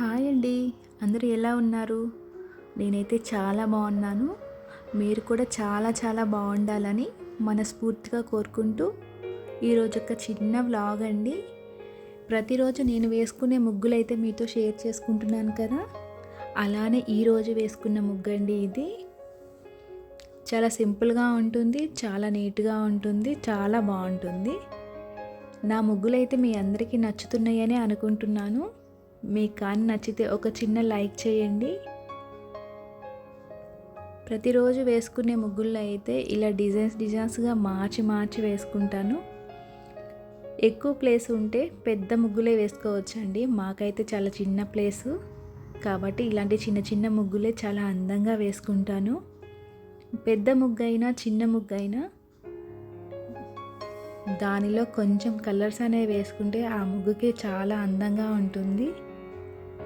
Hi అండి. అందరూ ఎలా ఉన్నారు? నేనైతే చాలా బాగున్నాను. మీరు కూడా చాలా చాలా బాగుండాలని మనస్ఫూర్తిగా కోరుకుంటూ ఈరోజు ఒక చిన్న వ్లాగ్ అండి. ప్రతిరోజు నేను వేసుకునే ముగ్గులు అయితే మీతో షేర్ చేసుకుంటున్నాను కదా. అలానే ఈరోజు వేసుకున్న ముగ్గు అండి ఇది. చాలా సింపుల్గా ఉంటుంది చాలా నీట్గా ఉంటుంది చాలా బాగుంటుంది. నా ముగ్గులైతే మీ అందరికీ నచ్చుతున్నాయని అనుకుంటున్నాను. మీకు కానీ నచ్చితే ఒక చిన్న లైక్ చేయండి. ప్రతిరోజు వేసుకునే ముగ్గుల్లో అయితే ఇలా డిజైన్స్ డిజైన్స్గా మార్చి మార్చి వేసుకుంటాను. ఎక్కువ ప్లేస్ ఉంటే పెద్ద ముగ్గులే వేసుకోవచ్చండి. మాకైతే చాలా చిన్న ప్లేసు. కాబట్టి ఇలాంటి చిన్న చిన్న ముగ్గులే చాలా అందంగా వేసుకుంటాను. పెద్ద ముగ్గు అయినా చిన్న ముగ్గు అయినా దానిలో కొంచెం కలర్స్ అనేవి వేసుకుంటే ఆ ముగ్గుకి చాలా అందంగా ఉంటుంది.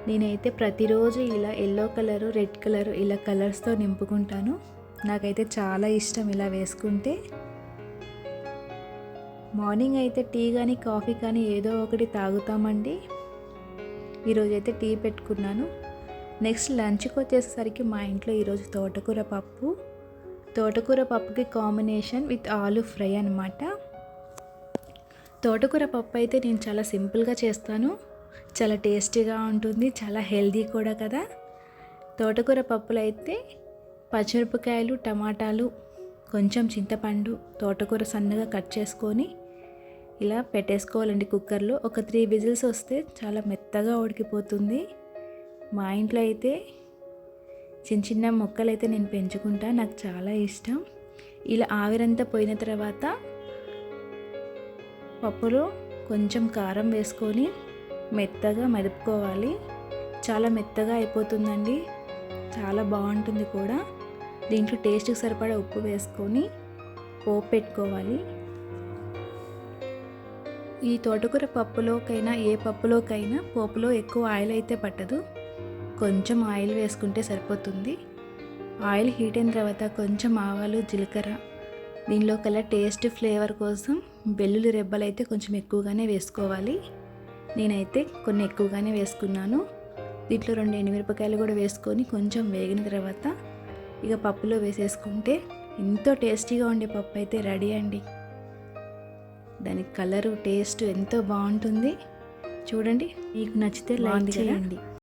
నేనైతే ప్రతిరోజు ఇలా ఎల్లో కలరు రెడ్ కలరు ఇలా కలర్స్తో నింపుకుంటాను. నాకైతే చాలా ఇష్టం ఇలా వేసుకుంటే. మార్నింగ్ అయితే టీ కానీ కాఫీ కానీ ఏదో ఒకటి తాగుతామండి. ఈరోజైతే టీ పెట్టుకున్నాను. నెక్స్ట్ లంచ్కి వచ్చేసరికి మా ఇంట్లో ఈరోజు తోటకూర పప్పు. తోటకూర పప్పుకి కాంబినేషన్ విత్ ఆలు ఫ్రై అనమాట తోటకూర పప్పు అయితే నేను చాలా సింపుల్గా చేస్తాను. చాలా టేస్టీగా ఉంటుంది చాలా హెల్దీ కూడా కదా. తోటకూర పప్పులు అయితే పచ్చిమిరపకాయలు టమాటాలు కొంచెం చింతపండు తోటకూర సన్నగా కట్ చేసుకొని ఇలా పెట్టేసుకోవాలండి కుక్కర్లో. ఒక త్రీ విజిల్స్ వస్తే చాలా మెత్తగా ఉడికిపోతుంది. మా ఇంట్లో అయితే చిన్న చిన్న మొక్కలు అయితే నేను పెంచుకుంటా నాకు చాలా ఇష్టం. ఇలా ఆవిరంతా పోయిన తర్వాత పప్పులో కొంచెం కారం వేసుకొని మెత్తగా మెదుపుకోవాలి. చాలా మెత్తగా అయిపోతుందండి. చాలా బాగుంటుంది కూడా. దీంట్లో టేస్ట్కి సరిపడా ఉప్పు వేసుకొని పోపు పెట్టుకోవాలి. ఈ తోటకూర పప్పులోకైనా ఏ పప్పులోకైనా పోపులో ఎక్కువ ఆయిల్ అయితే పట్టదు. కొంచెం ఆయిల్ వేసుకుంటే సరిపోతుంది. ఆయిల్ హీట్ అయిన తర్వాత కొంచెం ఆవాలు జీలకర్ర. దీనిలో కల్లా టేస్ట్ ఫ్లేవర్ కోసం వెల్లుల్లి రెబ్బలు అయితే కొంచెం ఎక్కువగానే వేసుకోవాలి. నేనైతే కొన్ని ఎక్కువగానే వేసుకున్నాను. దీంట్లో రెండు ఎండుమిరపకాయలు కూడా వేసుకొని కొంచెం వేగిన తర్వాత ఇక పప్పులో వేసేసుకుంటే ఎంతో టేస్టీగా ఉండే పప్పు అయితే రెడీ అండి. దాని కలరు టేస్ట్ ఎంతో బాగుంటుంది. చూడండి మీకు నచ్చితే లైక్ చేయండి.